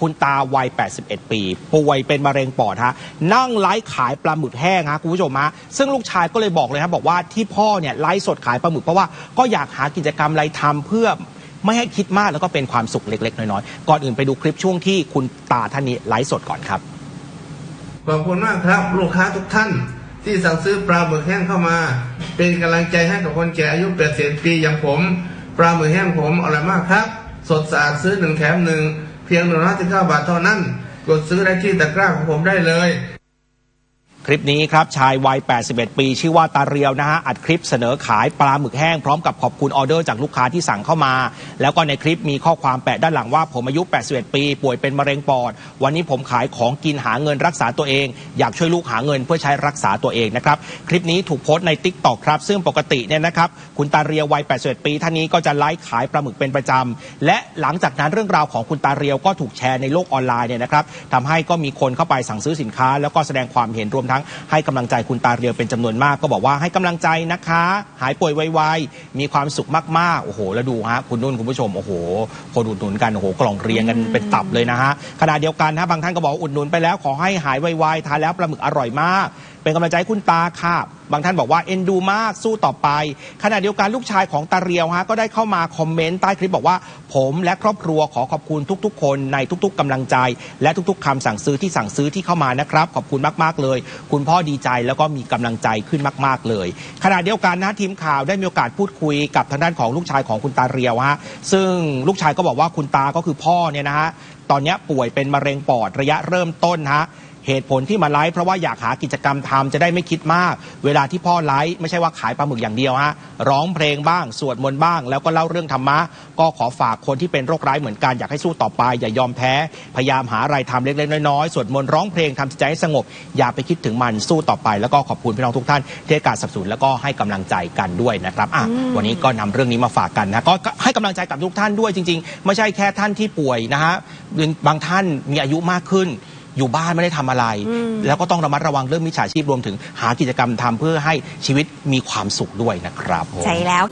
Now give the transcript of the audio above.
คุณตาวัย 81 ปี ป่วยเป็นมะเร็งปอดฮะ นั่งไลฟ์ขายปลาหมึกแห้งฮะคุณผู้ชมฮะ ซึ่งลูกชายก็เลยบอกเลยครับบอกว่าที่พ่อเนี่ยไลฟ์สดขายปลาหมึกเพราะว่าก็อยากหากิจกรรมอะไรทำเพื่อไม่ให้คิดมากแล้วก็เป็นความสุขเล็ก ๆ น้อยๆ ก่อนอื่นไปดูคลิปช่วงที่คุณตาท่านนี้ไลฟ์สดก่อนครับ ขอบคุณมากครับ ลูกค้าทุกท่านที่สั่งซื้อปลาหมึกแห้งเข้ามา เป็นกำลังใจให้กับคนแก่อายุ80ปีอย่างผม ปลาหมึกแห้งผมอร่อยมากครับ สดสะอาดซื้อหนึ่งแถมหนึ่ง เพียงหนึ่งร้อยสิบเก้าบาทเท่านั้น กดซื้อได้ที่ตะกร้าของผมได้เลย คลิปนี้ครับชายวัย 81 ปี ชื่อว่าตาเรียวนะฮะอัดคลิปเสนอขายปลาหมึกแห้งพร้อมกับขอบคุณออเดอร์จากลูกค้าที่สั่งเข้ามา แล้วก็ในคลิปมีข้อความแปะด้านหลังว่าผมอายุ 81 ปี ป่วยเป็นมะเร็งปอด วันนี้ผมขายของกินหาเงินรักษาตัวเอง อยากช่วยลูกหาเงินเพื่อใช้รักษาตัวเองนะครับคลิปนี้ถูกโพสต์ใน t ิ k t o k ครับซึ่งปกติเนี่ยนะครับคุณตาเรียววัย 81 ปี ท่านนี้ก็จะไลฟ์ขายปลาหมึกเป็นประจำและหลังจากนั้นเรื่องราวของคุณตาเรียวก็ถูกแชร์ในโลกออนไลน์เนี่ยนะครับทำให้ก็มีคนเข้าไปสั่งซื้อสินค้า แล้วก็แสดงความเห็นรวมทั้งให้กำลังใจคุณตาเรียวเป็นจำนวนมาก ก็บอกว่าให้กำลังใจนะคะ หายป่วยไวๆมีความสุขมากๆโอ้โหแล้วดูฮะคุณนุ่นคุณผู้ชมโอ้โหคนอุดหนุนกันโอ้โหกล่องเรียงกันเป็นตับเลยนะฮะขณะเดียวกันนะบางท่านก็บอกอุดหนุนไปแล้วขอให้หายไวๆทานแล้วปลาหมึกอร่อยมาก เป็นกำลังใจให้คุณตาค่ะ บางท่านบอกว่าเอ็นดูมากสู้ต่อไป ขณะเดียวกันลูกชายของตาเรียวฮะก็ได้เข้ามาคอมเมนต์ใต้คลิปบอกว่า ผมและครอบครัวขอขอบคุณทุก ๆ คนในทุก ๆกำลังใจ และทุก ๆคำสั่งซื้อที่สั่งซื้อที่เข้ามานะครับ ขอบคุณมากๆเลย คุณพ่อดีใจแล้วก็มีกำลังใจขึ้นมาก ๆ เลย ขณะเดียวกันนะทีมข่าวได้มีโอกาสพูดคุยกับทางด้านของลูกชายของคุณตาเรียวฮะซึ่งลูกชายก็บอกว่าคุณตาก็คือพ่อเนี่ยนะฮะ ตอนเนี้ยป่วยเป็นมะเร็งปอดระยะเริ่มต้นฮะเหตุผลที่มาไลฟ์เพราะว่าอยากหากิจกรรมทำจะได้ไม่คิดมาก เวลาที่พ่อไลฟ์ไม่ใช่ว่าขายปลาหมึกอย่างเดียวฮะร้องเพลงบ้าง สวดมนต์บ้าง แล้วก็เล่าเรื่องธรรมะ ก็ขอฝากคนที่เป็นโรคร้ายเหมือนกัน อยากให้สู้ต่อไป อย่ายอมแพ้ พยายามหาอะไรทำเล็กๆน้อยๆ สวดมนต์ร้องเพลงทำจิตใจให้สงบ อย่าไปคิดถึงมันสู้ต่อไป แล้วก็ขอบคุณพี่น้องทุกท่านที่ให้การสนับสนุนแล้วก็ให้กำลังใจกันด้วยนะครับอะวันนี้ก็นำเรื่องนี้มาฝากกันนะก็ก็ให้กำลังใจกับทุกท่านด้วยจริง ๆ ไม่ใช่แค่ท่านที่ป่วยนะฮะ บางท่านมีอายุมากขึ้น อยู่บ้านไม่ได้ทำอะไร แล้วก็ต้องระมัดระวังเรื่องมิจฉาชีพรวมถึงหากิจกรรมทำเพื่อให้ชีวิตมีความสุขด้วยนะครับผม ใช่แล้ว